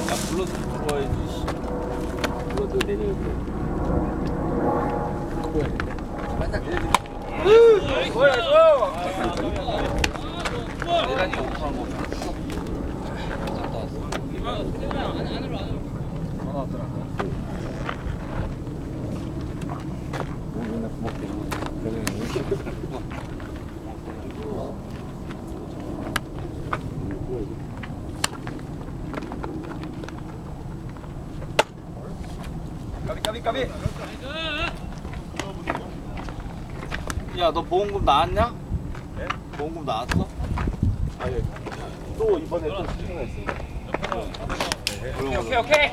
불러서 들어와야지. 불러도 내년에 대단히 오픈한 거? 갔다 왔어. 전화 왔더라. 맨날 고맙게 까비 까비 까비. 야, 너 보험금 나왔냐? 네? 보험금 나왔어? 아니 또 이번에 또 있습니다. 오케이, 오케이, 오케이.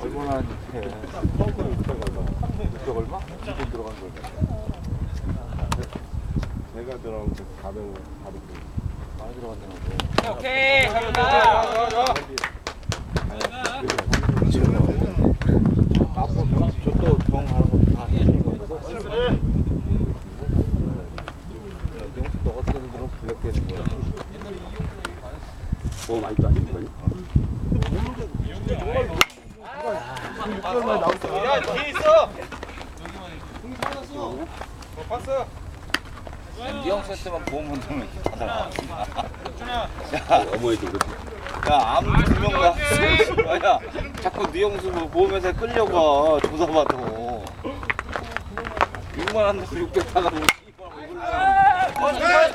얼마나 이렇게 펑크는 600 얼마? 600 얼마? 이돈 들어간 거. 내가 들어간 거 400, 400. 오케이. 다 거야. 뭐 많이 또 아닌 거니? 야 뒤에 있어. 어 봤어. 니형 세트만 보험금 들면 받아. 어머니도 그렇게. 야 아무 두명 가. 야 자꾸 니 형수 뭐 보험회사에 끌려가 조사받고. 6만 한다고 600 타가고. 버스 버스 버스